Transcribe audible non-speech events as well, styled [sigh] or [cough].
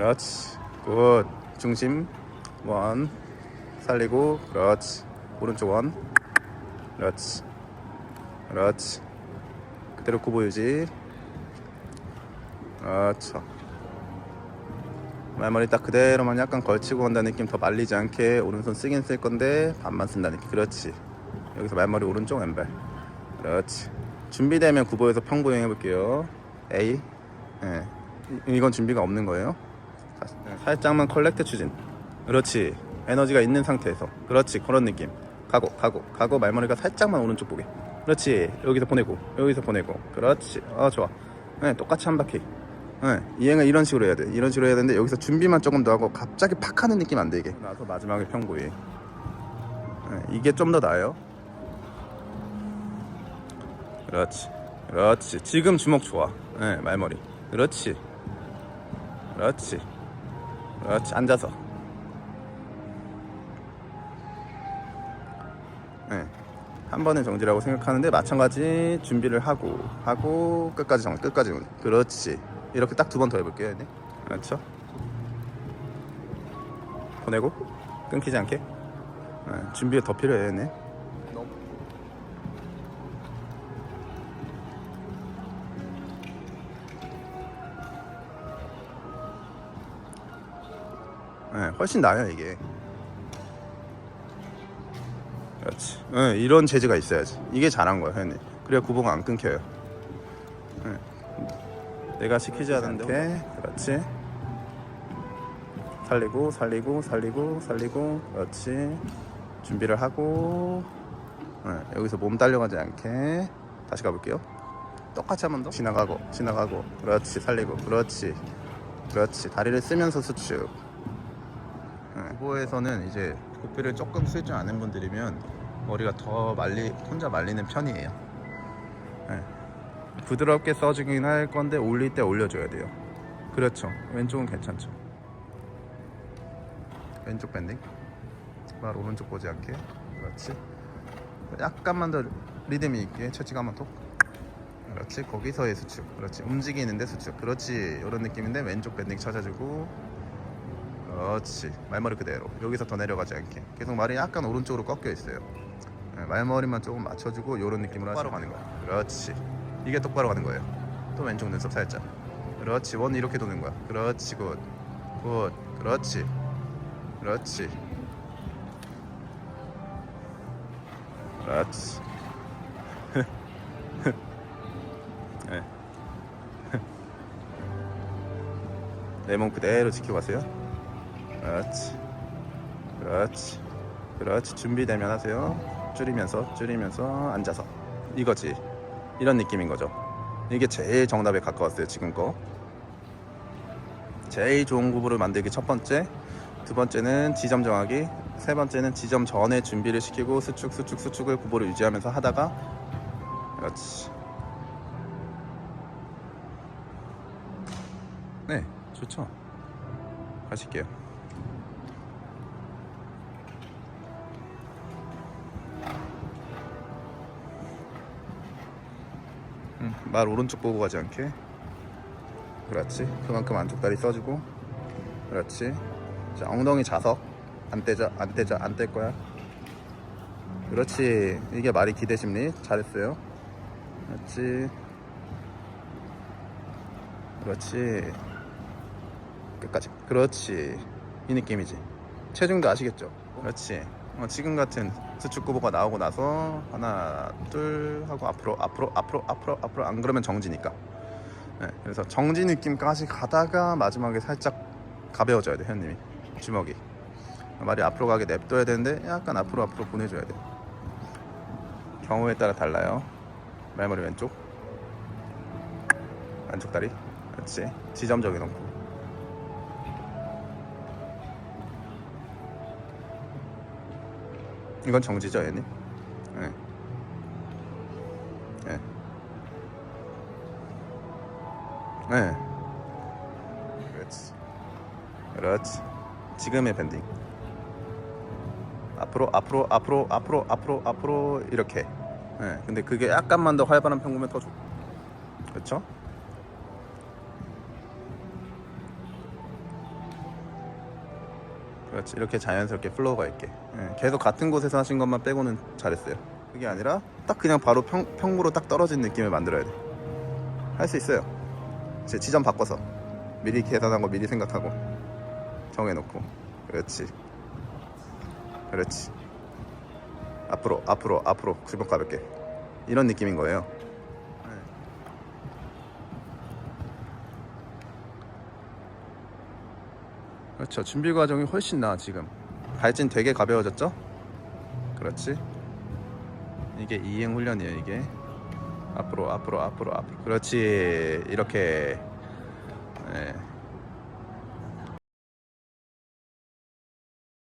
그렇지. 굿. 중심. 원. 살리고. 그렇지. 오른쪽 원. 그렇지. 그렇지. 그대로 굽어 유지. 그렇죠. 말머리 딱 그대로만 약간 걸치고 간다는 느낌 더 말리지 않게 오른손 쓰긴 쓸 건데 반만 쓴다는 느낌. 그렇지. 여기서 말머리 오른쪽 왼발. 그렇지. 준비되면 구보에서 평보행 해볼게요. A. 예. 이- 이건 준비가 없는 거예요? 자, 살짝만 컬렉트 추진. 그렇지. 에너지가 있는 상태에서. 그렇지. 그런 느낌. 가고 가고 가고 말머리가 살짝만 오른쪽 보게 그렇지. 여기서 보내고 여기서 보내고. 그렇지. 아 좋아. 네, 똑같이 한 바퀴. 네, 이행을 이런 식으로 해야 돼. 이런 식으로 해야 되는데 여기서 준비만 조금 더 하고 갑자기 팍 하는 느낌 안 되게. 나서 마지막에 평보에 네, 이게 좀 더 나아요. 그렇지. 그렇지. 지금 주먹 좋아. 네, 말머리. 그렇지. 그렇지 그렇지 앉아서 네. 한 번에 정지라고 생각하는데 마찬가지 준비를 하고 하고 끝까지 정 끝까지 정지. 그렇지 이렇게 딱 두 번 더 해볼게요 네. 그렇죠 보내고 끊기지 않게 네. 준비가 더 필요해요 네. 네, 훨씬 나아요 이게. 그렇지. 네, 이런 재주가 있어야지. 이게 잘한 거야 현이 그래야 구보가 안 끊겨요. 네. 내가 시키지 않은데. 그렇지. 살리고 살리고 살리고 살리고. 그렇지. 준비를 하고. 네, 여기서 몸 딸려가지 않게. 다시 가볼게요. 똑같이 한 번 더. 지나가고 지나가고. 그렇지 살리고. 그렇지. 그렇지. 다리를 쓰면서 수축 후보에서는 이제 고삐를 조금 쓸줄 아는 분들이면 머리가 더 말리 혼자 말리는 편이에요. 네. 부드럽게 써주긴 할 건데 올릴 때 올려줘야 돼요. 그렇죠. 왼쪽은 괜찮죠. 왼쪽 밴딩. 말 오른쪽 보지 않게. 그렇지. 약간만 더 리듬이 있게 채찍 한번 톡. 그렇지. 거기서의 수축. 그렇지. 움직이는데 수축. 그렇지. 이런 느낌인데 왼쪽 밴딩 찾아주고 그렇지. 말머리 그대로. 여기서 더 내려가지 않게. 계속 말이 약간 오른쪽으로 꺾여 있어요. 네, 말머리만 조금 맞춰주고 이런 느낌으로 똑바로 가는 거야. 그렇지. 이게 똑바로 가는 거예요. 또 왼쪽 눈썹 살짝. 그렇지. 원 이렇게 도는 거야. 그렇지. 굿 굿. 그렇지. 그렇지. 그렇지. [laughs] 네. [laughs] 내몸 그대로 지켜가세요 그렇지. 그렇지. 그렇지. 준비되면 하세요. 줄이면서 줄이면서 앉아서. 이거지. 이런 느낌인 거죠. 이게 제일 정답에 가까웠어요 지금 거. 제일 좋은 구보를 만들기 첫 번째. 두 번째는 지점 정하기. 세 번째는 지점 전에 준비를 시키고 수축 수축 수축을 구보를 유지하면서 하다가 그렇지. 네 좋죠. 가실게요 음, 말 오른쪽 보고 가지 않게. 그렇지. 그만큼 안쪽 다리 써주고. 그렇지. 자 엉덩이 자석. 안 떼자 안 떼자 안 뗄 거야. 그렇지. 이게 말이 기대 심리. 잘했어요. 그렇지. 그렇지. 끝까지. 그렇지. 이 느낌이지. 체중도 아시겠죠? 그렇지. 어, 지금 같은 수축 구보가 나오고 나서 하나 둘 하고 앞으로 앞으로 앞으로 앞으로 앞으로 안 그러면 정지니까. 네, 그래서 정지 느낌까지 가다가 마지막에 살짝 가벼워져야 돼 현님이. 주먹이. 말이 앞으로 가게 냅둬야 되는데 약간 앞으로 앞으로 보내줘야 돼. 경우에 따라 달라요. 말머리 왼쪽. 왼쪽 다리. 그렇지. 지점적인 놓고 이건 정지죠 얘님 네. 네. 네. 그렇지 그렇지 지금의 밴딩 앞으로 앞으로 앞으로 앞으로 앞으로 앞으로 이렇게 네. 근데 그게 약간만 더 활발한 평구면 더 좋고 그렇죠 그렇지. 이렇게 자연스럽게 플로우가 있게. 예, 계속 같은 곳에서 하신 것만 빼고는 잘했어요. 그게 아니라 딱 그냥 바로 평, 평무로 딱 떨어진 느낌을 만들어야 돼. 할 수 있어요. 제 지점 바꿔서 미리 계산한 거 미리 생각하고 정해놓고. 그렇지. 그렇지. 앞으로 앞으로 앞으로 굴복 가볍게. 이런 느낌인 거예요 그렇죠. 준비 과정이 훨씬 나아 지금. 발진 되게 가벼워졌죠? 그렇지? 이게 이행 훈련이에요 이게. 앞으로 앞으로 앞으로 앞으로. 그렇지. 이렇게. 네.